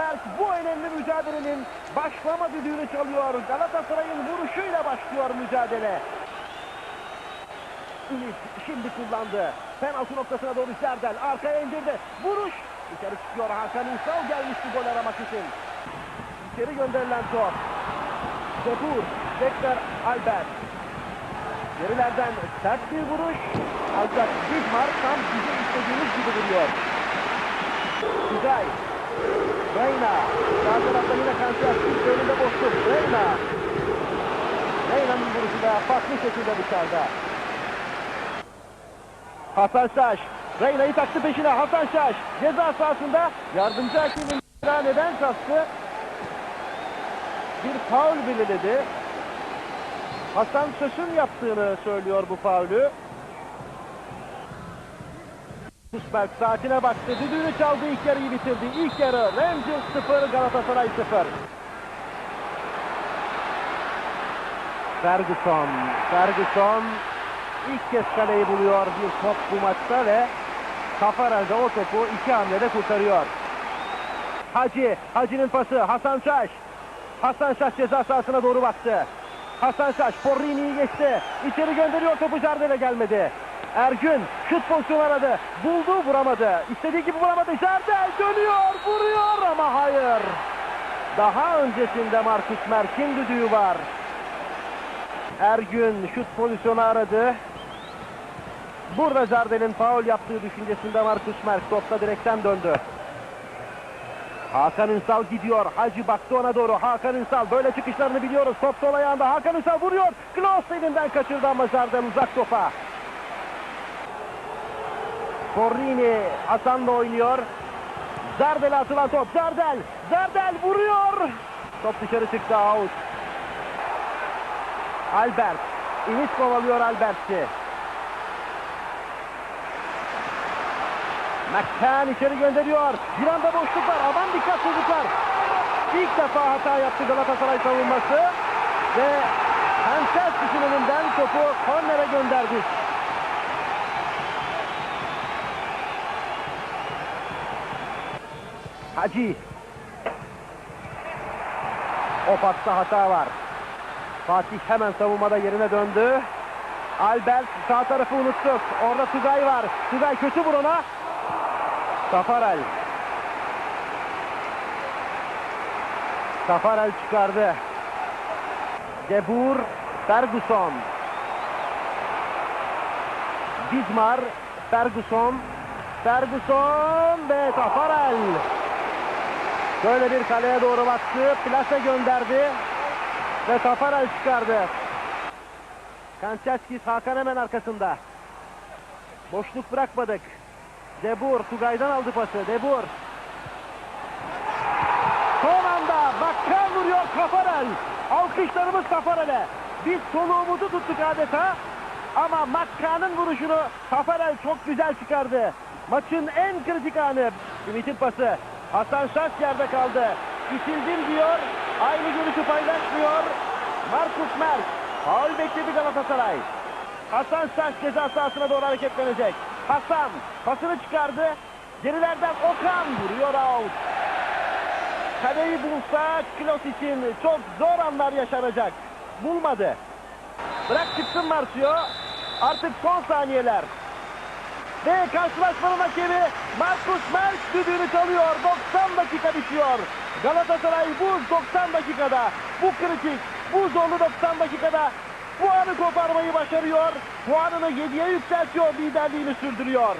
Merk bu önemli mücadelenin başlama düdüğünü çalıyor. Galatasaray'ın vuruşuyla başlıyor mücadele. Ümit şimdi kullandı. Penaltı noktasına doğru Serdal. Arkaya indirdi. Vuruş. Dışarı çıkıyor Hakan Ünsal gelmişti gol aramak için. İçeri gönderilen top. Zebur. Tekrar Albert. Gerilerden sert bir vuruş. Ancak Bismar tam bizim istediğimiz gibi vuruyor. Güzel. Reyna. Sağ tarafta yine Kansiyastik önünde boşluk. Reyna. Reyna'nın vuruşu da farklı şekilde dışarıda. Hasan Şaş. Reyna'yı taktı peşine. Hasan Şaş. Ceza sahasında yardımcı hakemin neden kastı? Bir faul belirledi. Hasan Şaş'ın yaptığını söylüyor bu faulü. Kusberg saatine baktı. Düdüğünü çaldı. ilk yarıyı bitirdi. İlk yarı Rangers 0, Galatasaray 0. Ferguson. Ferguson ilk kez kaleyi buluyor bir top bu maçta ve Tafarel de o topu iki hamlede kurtarıyor. Hacı, Hacı'nın pası Hasan Şaş. Hasan Şaş ceza sahasına doğru baktı. Hasan Şaş Porrini'yi geçti. İçeri gönderiyor topu Jardel'e gelmedi. Ergün şut pozisyonu aradı. Buldu vuramadı. İstediği gibi vuramadı. Jardel dönüyor vuruyor ama hayır. Daha öncesinde Markus Merk'in düdüğü var. Ergün şut pozisyonu aradı. Burada Jardel'in faul yaptığı düşüncesinde Markus Merk topta direkten döndü. Hakan Ünsal gidiyor. Hacı baktı ona doğru. Hakan Ünsal böyle çıkışlarını biliyoruz. Top sol ayağında. Hakan Ünsal vuruyor. Klaus elinden kaçırdı ama Jardel uzak topa. Forrini Hasan'la oynuyor. Jardel'e atılan top. Jardel. Jardel vuruyor. Top dışarı çıktı. Out. Albert. Ümit kovalıyor Albert'i. McCann içeri gönderiyor. Bir anda boşluk var. Aman dikkat çocuklar. İlk defa hata yaptı Galatasaray savunması. Ve Hanselskis'in önünden topu kornere gönderdi. Hacı. O pasta hata var. Fatih hemen savunmada yerine döndü. Albert sağ tarafı unuttuk. Orada Tugay var. Tugay kötü vur ona. Tafarel. Tafarel çıkardı. Debur, Ferguson. Bismar, Ferguson. Ferguson ve Tafarel. Şöyle bir kaleye doğru baktı. Plase gönderdi. Ve Tafarel çıkardı. Kançaskis Hakan hemen arkasında. Boşluk bırakmadık. Debur Tugay'dan aldı pası. Debur. Son anda Bakkal vuruyor Tafarel. Alkışlarımız Tafarel'e. Biz soluğumuzu tuttuk adeta. Ama Makka'nın vuruşunu Tafarel çok güzel çıkardı. Maçın en kritik anı. Ümit'in pası. Hasan Şaş yerde kaldı. İtildim diyor. Aynı görüşü paylaşmıyor. Markus Merk. Faul bekledi Galatasaray. Hasan Şaş ceza sahasına doğru hareketlenecek. Hasan pasını çıkardı. Gerilerden Okan vuruyor out. Kaleyi bulsa Klos için çok zor anlar yaşanacak. Bulmadı. Bırak çıksın Marsio. Artık son saniyeler. Ve karşılaşmanın hakemi Markus Merk düdüğünü çalıyor. 90 dakika bitiyor. Galatasaray bu 90 dakikada, bu kritik, bu zorlu 90 dakikada puanı koparmayı başarıyor. Puanını 7'ye yükseltiyor, liderliğini sürdürüyor.